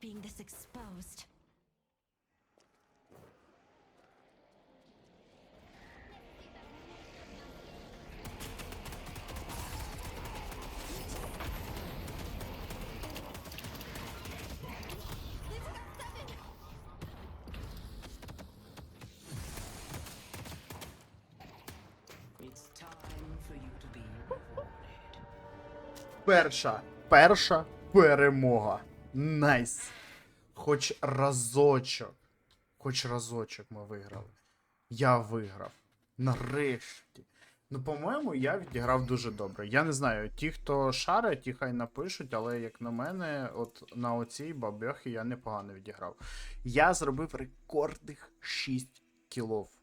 being this exposed. It's time for you to be. Перша, перша перемога. Найс. Хоч разочок. Хоч разочок ми виграли. Я виграв. Нарешті. Ну, по-моєму, я відіграв дуже добре. Я не знаю, ті, хто шарить, ті хай напишуть, але як на мене, от на оцій бабехі я непогано відіграв. Я зробив рекордних 6 кілов.